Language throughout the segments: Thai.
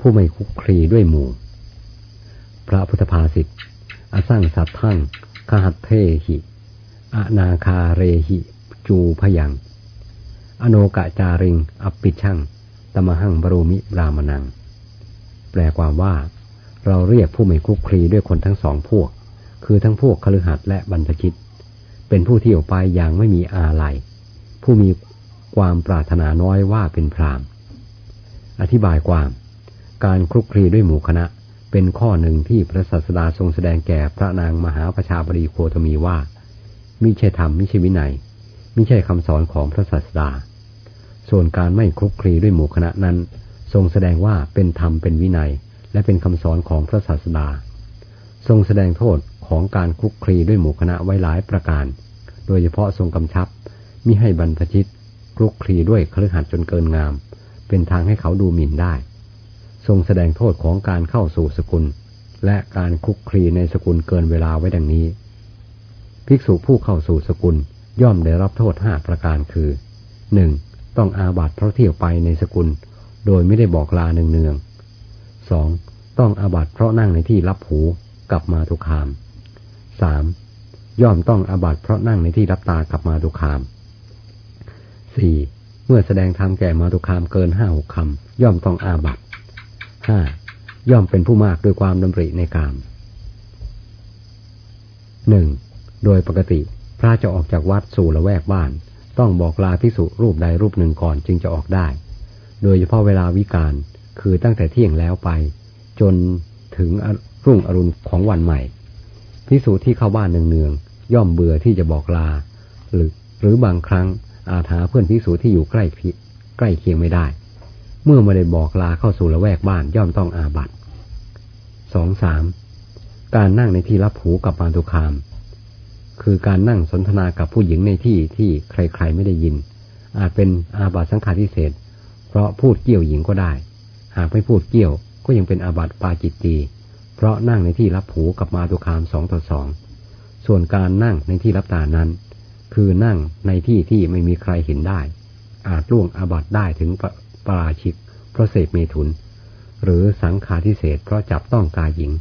ผู้ไม่คุกคลีด้วยหมู่ พระพุทธภาษิตอสร้างสัตทั้งคหัตเทหิอนาคาเรหิ จูพยัง อโนกะจาริงอปปิช่างตมหังบรูมิรามนัง แปลความว่า เราเรียกผู้ไม่คุกคลีด้วยคนทั้งสองพวก คือทั้งพวกคฤหัสถ์และบรรพชิต เป็นผู้ที่ออกไปอย่างไม่มีอาลัย ผู้มีความปรารถนาน้อยว่าเป็นพรามอธิบายความ การคลุกคลีด้วยหมู่คณะ เป็นข้อหนึ่งที่พระศาสดาทรงแสดงแก่พระนางมหาประชาบดีโคตมีว่ามิใช่ธรรมมิใช่วินัยมิใช่คำสอนของพระศาสดา ส่วนการไม่คลุกคลีด้วยหมู่คณะนั้น ทรงแสดงว่าเป็นธรรมเป็นวินัย และเป็นคำสอนของพระศาสดา ทรงแสดงโทษของการคลุกคลีด้วยหมู่คณะไว้หลายประการ โดยเฉพาะทรงกำชับมิให้บรรพชิตคลุกคลีด้วยเคฤหัสถ์จนเกินงาม เป็นทางให้เขาดูหมิ่นได้ ทรงแสดงโทษของการเข้าสู่สกุล และการคุกคลีในสกุลเกินเวลาไว้ดังนี้ ภิกษุผู้เข้าสู่สกุลย่อมได้รับโทษห้าประการคือหนึ่งต้องอาบัติเพราะเที่ยวไปในสกุล โดยไม่ได้บอกลาเนืองๆสองต้องอาบัติเพราะนั่งในที่รับหูกับมาตุคามสามย่อมต้องอาบัติเพราะนั่งในที่รับตากับมาตุคามสี่เมื่อแสดงธรรมแก่มาตุคามเกินห้าหกคำย่อมต้องอาบัติ ห้าย่อมเป็นผู้มากด้วยความดำริในกามหนึ่งโดยปกติพระจะออกจากวัดสู่ละแวกบ้าน ต้องบอกลาพิสุรูปใดรูปหนึ่งก่อนจึงจะออกได้ โดยเฉพาะเวลาวิกาลคือตั้งแต่เที่ยงแล้วไป จนถึงรุ่งอรุณของวันใหม่พิสูจที่เข้าบ้านเนืองๆย่อมเบื่อที่จะบอกลา หรือหรือบางครั้งอาจหาเพื่อนพิสูจที่อยู่ใกล้ใกล้เคียงไม่ได้ เมื่อไม่ได้บอกลาเข้าสู่ละแวกบ้านย่อมต้องอาบัตสองสามการนั่งในที่รับหูกับปานตุคาม คือการนั่งสนทนากับผู้หญิงในที่ที่ใครๆไม่ได้ยิน อาจเป็นอาบัตสังฆาทิเศษเพราะพูดเกี่ยวหญิงก็ได้ หากไม่พูดเกี่ยวก็ยังเป็นอาบัติปาจิตตีเพราะนั่งในที่รับหูกับมาตุคามสองต่อสอง ส่วนการนั่งในที่รับตานั้น คือนั่งในที่ที่ไม่มีใครเห็นได้ อาจล่วงอาบัติได้ถึง ปราชิก เพราะเสพเมถุน หรือสังฆาทิเศษเพราะจับต้องกายหญิง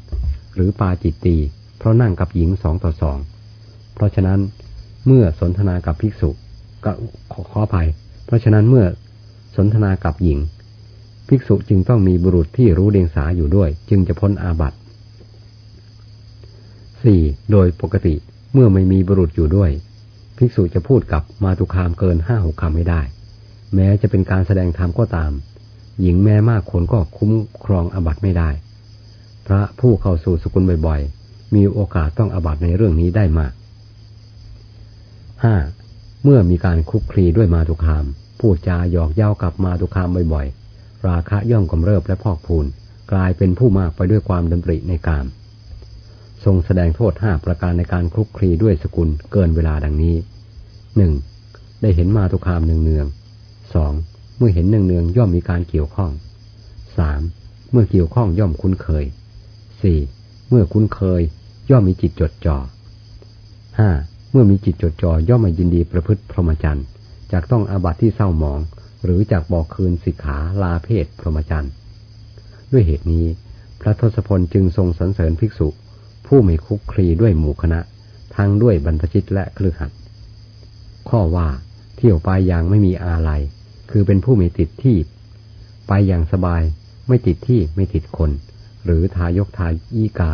หรือปาจิตตีเพราะนั่งกับหญิงสองต่อสอง เพราะฉะนั้นเมื่อสนทนากับภิกษุก็ขอขอภัย เพราะฉะนั้นเมื่อสนทนากับหญิง ภิกษุจึงต้องมีบุรุษที่รู้เดียงสาอยู่ด้วย จึงจะพ้นอาบัติสี่โดยปกติเมื่อไม่มีบุรุษอยู่ด้วย ภิกษุจะพูดกับมาตุคามเกินห้าหกคำไม่ได้ แม้จะเป็นการแสดงธรรมก็ตาม หญิงแม้มากคนก็คุ้มครองอบัตไม่ได้ พระผู้เข้าสู่สกุลบ่อยๆ มีโอกาสต้องอบัตในเรื่องนี้ได้มากห้าเมื่อมีการคุกคลีด้วยมาตุคามพูดจาหยอกเย้ากับมาตุคามบ่อยๆ ราคะย่อมกำเริบและพอกพูน กลายเป็นผู้มากไปด้วยความดำริในกาม ทรงแสดงโทษห้าประการในการคลุกคลีด้วยสกุลเกินเวลาดังนี้หนึ่งได้เห็นมาตุคามเนืองเนือง สองเมื่อเห็นเนืองเนืองย่อมมีการเกี่ยวข้องสามเมื่อเกี่ยวข้องย่อมคุ้นเคยสี่เมื่อคุ้นเคย ย่อมมีจิตจดจ่อห้าเมื่อมีจิตจดจ่อย่อมมายินดีประพฤติพรหมจรรย์จากต้องอาบัติที่เศร้าหมอง หรือจากบอกคืนสิกขาลาเพศพรหมจรรย์ด้วยเหตุนี้ พระทศพลจึงทรงสรรเสริญภิกษุ ผู้ไม่คุกคลีด้วยหมู่คณะ ทั้งด้วยบรรพชิตและคลือหัดข้อว่า เที่ยวไปอย่างไม่มีอาลัยคือเป็นผู้ไม่ติดที่ ไปอย่างสบาย ไม่ติดที่ไม่ติดคน หรือทายกทายอีกา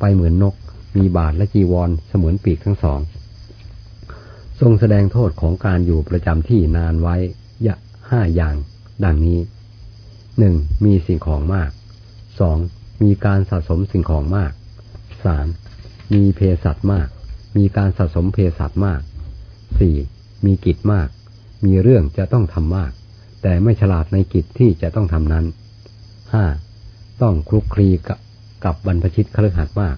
ไปเหมือนนก มีบาทและจีวรเสมือนปีกทั้งสอง ทรงแสดงโทษของการอยู่ประจำที่นานไว้ยะห้าอย่าง ดังนี้หนึ่งมีสิ่งของมากสองมีการสะสมสิ่งของมากสามมีเพศัตมาก มีการสะสมเพศัตมากสี่ มีกิจมาก มีเรื่องจะต้องทำมาก แต่ไม่ฉลาดในกิจที่จะต้องทำนั้นห้าต้องคลุกคลีกับกับบรรพชิตคฤหัสถ์มาก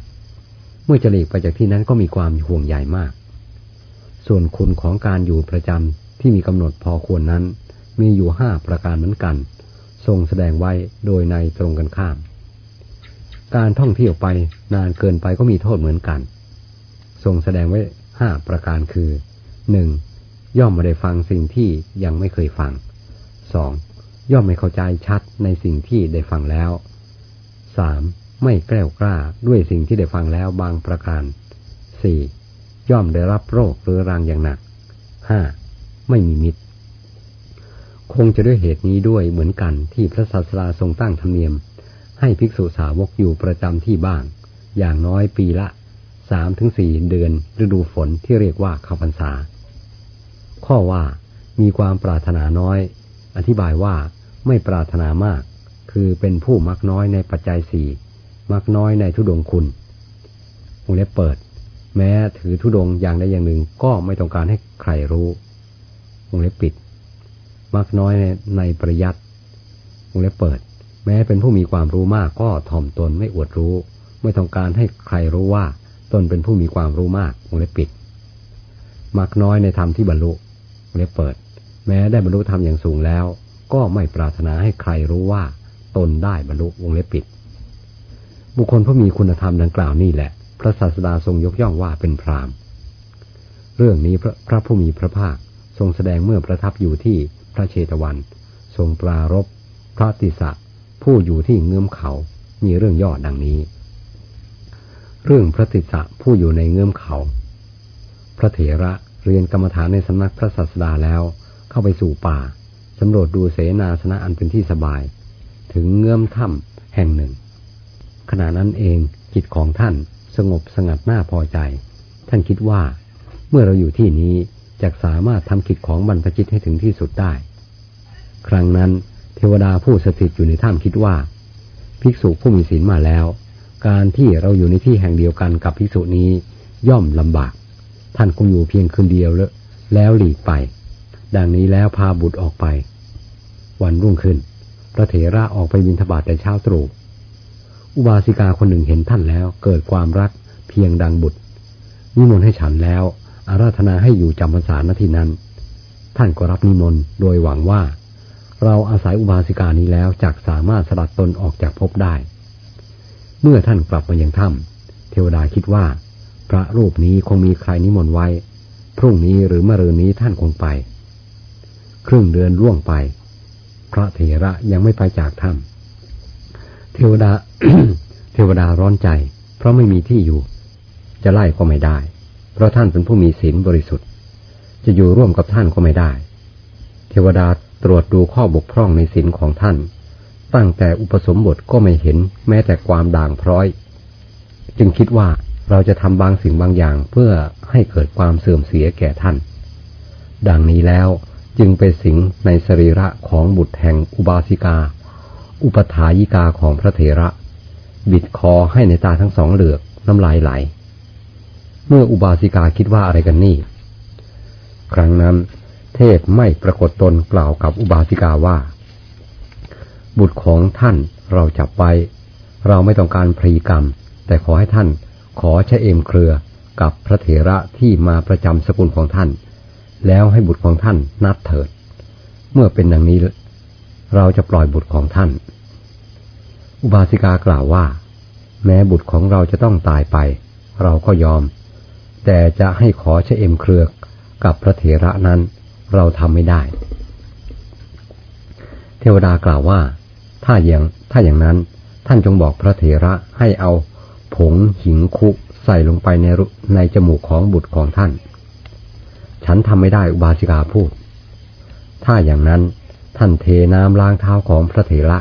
เมื่อจะหลีกไปจากที่นั้นก็มีความห่วงใหญ่มาก ส่วนคุณของการอยู่ประจำที่มีกำหนดพอควรนั้น มีอยู่ห้าประการเหมือนกัน ทรงแสดงไว้โดยในตรงกันข้าม การท่องเที่ยวไปนานเกินไปก็มีโทษเหมือนกัน ทรงแสดงไว้ห้าประการคือหนึ่ง ย่อมไม่ได้ฟังสิ่งที่ยังไม่เคยฟังสองย่อมไม่เข้าใจชัดในสิ่งที่ได้ฟังแล้วสามไม่แกล้วกล้าด้วยสิ่งที่ได้ฟังแล้วบางประการสี่ย่อมได้รับโรคเรื้อรังอย่างหนักห้าไม่มีมิตร คงจะด้วยเหตุนี้ด้วยเหมือนกันที่พระศาสดาทรงตั้งธรรมเนียม ให้ภิกษุสาวกอยู่ประจำที่บ้าง อย่างน้อยปีละสามถึงสี่เดือนฤดูฝนที่เรียกว่าข้าพรรษา ข้อว่ามีความปรารถนาน้อย อธิบายว่าไม่ปรารถนามาก คือเป็นผู้มักน้อยในปัจจัยสี่มักน้อยในทุดงคุณวงเล็บเปิด แม้ถือทุดงอย่างใดอย่างหนึ่งก็ไม่ต้องการให้ใครรู้วงเล็บปิด มักน้อยในในปริยัติวงเล็บเปิด แม้เป็นผู้มีความรู้มากก็ถ่อมตนไม่อวดรู้ ไม่ต้องการให้ใครรู้ว่าตนเป็นผู้มีความรู้มากวงเล็บปิด มักน้อยในธรรมที่บรรลุ เล็บเปิด แม้ได้บรรลุธรรมอย่างสูงแล้ว ก็ไม่ปรารถนาให้ใครรู้ว่า ตนได้บรรลุวงเล็บปิด บุคคลผู้มีคุณธรรมดังกล่าวนี่แหละ พระศาสดาทรงยกย่องว่าเป็นพรามเรื่องนี้พระพระผู้มีพระภาคทรงแสดงเมื่อประทับอยู่ที่พระเชตวัน ทรงปรารบพระติสะผู้อยู่ที่เงื้อมเขา มีเรื่องย่อดังนี้ เรื่องพระติสะผู้อยู่ในเงื้อมเขา พระเถระ เรียนกรรมฐานในสำนักพระศาสดาแล้ว เข้าไปสู่ป่าสำรวจดูเสนาสนะอันเป็นที่สบาย ถึงเงื้อมถ้ำแห่งหนึ่ง ขณะนั้นเองจิตของท่านสงบสงัดหน้าพอใจ ท่านคิดว่า เมื่อเราอยู่ที่นี้จะสามารถทำกิจของบรรพจิตให้ถึงที่สุดได้ ครั้งนั้นเทวดาผู้สถิตอยู่ในถ้ำคิดว่า ภิกษุผู้มีศีลมาแล้ว การที่เราอยู่ในที่แห่งเดียวกันกับภิกษุนี้ย่อมลำบาก ท่านคงอยู่เพียงคืนเดียวแล้วแล้วหลีกไป ดังนี้แล้วพาบุตรออกไป วันรุ่งขึ้น พระเถระออกไปบิณฑบาตแต่เช้าตรู่อุบาสิกาคนหนึ่งเห็นท่านแล้วเกิดความรักเพียงดังบุตรนิมนต์ให้ฉันแล้ว อาราธนาให้อยู่จำพรรษาณที่นั้น ท่านก็รับนิมนต์โดยหวังว่า เราอาศัยอุบาสิกานี้แล้วจักสามารถสลัดตนออกจากภพได้ เมื่อท่านกลับมายังถ้ำเทวดาคิดว่า พระรูปนี้คงมีใครนิมนต์ไว้ พรุ่งนี้หรือมะรืนนี้ท่านคงไป ครึ่งเดือนล่วงไป พระเถระยังไม่ไปจากถ้ำเทวดา เทวดาร้อนใจ เพราะไม่มีที่อยู่ จะไล่ก็ไม่ได้ เพราะท่านเป็นผู้มีศีลบริสุทธิ์ จะอยู่ร่วมกับท่านก็ไม่ได้ เทวดาตรวจดูข้อบกพร่องในศีลของท่าน ตั้งแต่อุปสมบทก็ไม่เห็นแม้แต่ความด่างพร้อย จึงคิดว่า เราจะทำบางสิ่งบางอย่างเพื่อให้เกิดความเสื่อมเสียแก่ท่าน ดังนี้แล้วจึงไปสิงในสรีระของบุตรแห่งอุบาสิกา อุปถายิกาของพระเถระ บิดคอให้ในตาทั้งสองเหลือกน้ำลายไหล เมื่ออุบาสิกาคิดว่าอะไรกันนี่ ครั้งนั้น เทพไม่ปรากฏตนกล่าวกับอุบาสิกาว่า บุตรของท่านเราจับไว้เราไม่ต้องการพรีกรรม แต่ขอให้ท่าน ขอช้เอมเครือกับพระเถระที่มาประจำสกุลของท่าน แล้วให้บุตรของท่านนัดเถิด เมื่อเป็นดังนี้ เราจะปล่อยบุตรของท่าน อุบาสิกากล่าวว่า แม้บุตรของเราจะต้องตายไป เราก็ยอม แต่จะให้ขอช้เอมเครือกับพระเถระนั้นเราทำไม่ได้ เทวดากล่าวว่า ถ้าอย่างถ้าอย่างนั้นท่านจงบอกพระเถระให้เอา ผงหิงคุใส่ลงไปในในจมูกของบุตรของท่าน ฉันทำไม่ได้อุบาสิกาพูด ถ้าอย่างนั้นท่านเทน้ำล้างเท้าของพระเถระ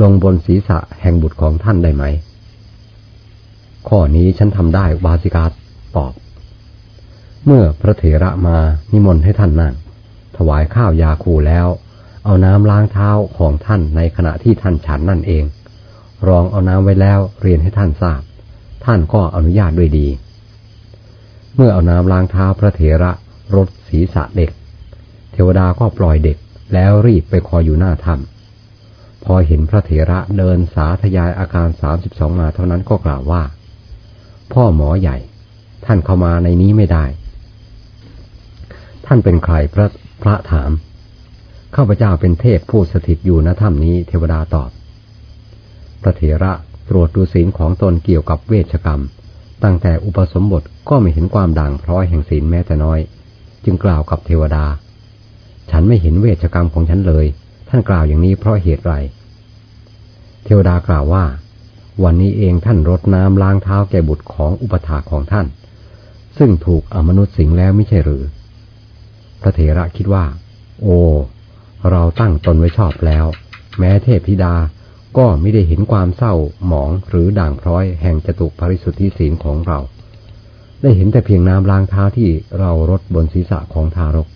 ลงบนศีรษะแห่งบุตรของท่านได้ไหม ข้อนี้ฉันทำได้อุบาสิกาตอบ เมื่อพระเถระมานิมนต์ให้ท่านนั่ง ถวายข้าวยาคูแล้ว เอาน้ำล้างเท้าของท่านในขณะที่ท่านฉันนั่นเอง รองเอาน้ำไว้แล้วเรียนให้ท่านทราบ ท่านก็อนุญาตด้วยดี เมื่อเอาน้ำล้างเท้าพระเถระรดศีรษะเด็ก เทวดาก็ปล่อยเด็กแล้วรีบไปคอยอยู่หน้าถ้ำพอเห็นพระเถระเดินสาธยายอาการสามสิบสองมาเท่านั้นก็กล่าวว่า พ่อหมอใหญ่ ท่านเข้ามาในนี้ไม่ได้ ท่านเป็นใครพระพระถามข้าพเจ้าเป็นเทพผู้สถิตอยู่ณถ้ำนี้เทวดาตอบ พระเถระ ตรวจดูศีลของตนเกี่ยวกับเวชกรรม ตั้งแต่อุปสมบทก็ไม่เห็นความด่างพร้อยแห่งศีลแม้แต่น้อย จึงกล่าวกับเทวดา ฉันไม่เห็นเวชกรรมของฉันเลย ท่านกล่าวอย่างนี้เพราะเหตุไร เทวดากล่าวว่า วันนี้เองท่านรดน้ำล้างเท้าแก่บุตรของอุปถาของท่าน ซึ่งถูกอมนุษย์สิงแล้วไม่ใช่หรือ พระเถระคิดว่า โอ้เราตั้งตนไว้ชอบแล้ว แม้เทพธิดา ก็ไม่ได้เห็นความเศร้าหมองหรือด่างพร้อยแห่งจตุปริสุทธิศีลของเรา ได้เห็นแต่เพียงน้ำล้างเท้าที่เรารดบนศีรษะของทารก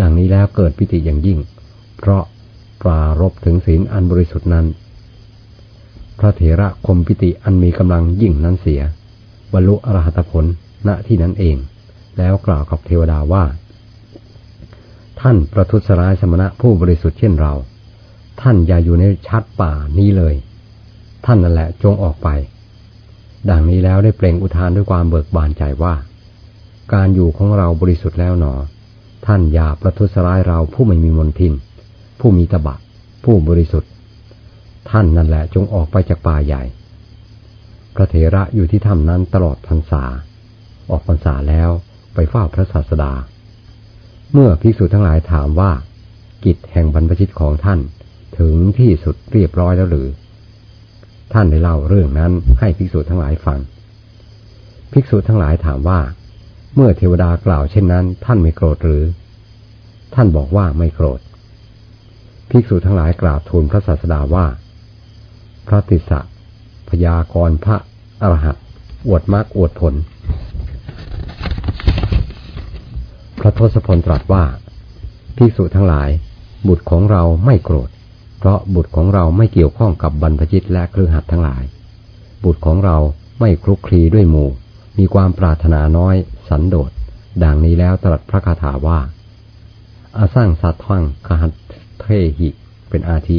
ดังนี้แล้วเกิดปิติอย่างยิ่ง เพราะปรารบถึงศีลอันบริสุทธินั้น พระเถระคมปิติอันมีกำลังยิ่งนั้นเสีย บรรลุอรหัตผลณที่นั้นเอง แล้วกล่าวกับเทวดาว่า ท่านประทุษร้ายสมณะผู้บริสุทธิ์เช่นเรา ท่านอย่าอยู่ในชัดป่านี้เลย ท่านนั่นแหละจงออกไป ดังนี้แล้วได้เปล่งอุทานด้วยความเบิกบานใจว่า การอยู่ของเราบริสุทธิ์แล้วหนอ ท่านอย่าประทุษร้ายเราผู้ไม่มีมนทิน ผู้มีตบะ ผู้บริสุทธิ์ ท่านนั่นแหละจงออกไปจากป่าใหญ่ พระเถระอยู่ที่ถ้ำนั้นตลอดพรรษา ออกพรรษาแล้วไปเฝ้าพระศาสดา เมื่อภิกษุทั้งหลายถามว่า กิจแห่งบรรพชิตของท่าน ถึงที่สุดเรียบร้อยแล้วหรือ ท่านได้เล่าเรื่องนั้นให้ภิกษุทั้งหลายฟัง ภิกษุทั้งหลายถามว่า เมื่อเทวดากล่าวเช่นนั้น ท่านไม่โกรธหรือ ท่านบอกว่าไม่โกรธ ภิกษุทั้งหลายกราบทูลพระศาสดาว่า พระติสสะพยากรพระอรหัตอวดมากอวดผล พระทศพลตรัสว่าภิกษุทั้งหลาย บุตรของเราไม่โกรธ เพราะบุตรของเราไม่เกี่ยวข้องกับบรรพชิตและเครือขัดทั้งหลาย บุตรของเราไม่คลุกคลีด้วยหมู่ มีความปรารถนาน้อย สันโดษ ดังนี้แล้วตรัสพระคาถาว่า อาสร้างสัตว์ทังคหัตเทหิ เป็นอาทิ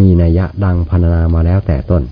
มีนัยยะดังพรรณนามาแล้วแต่ต้น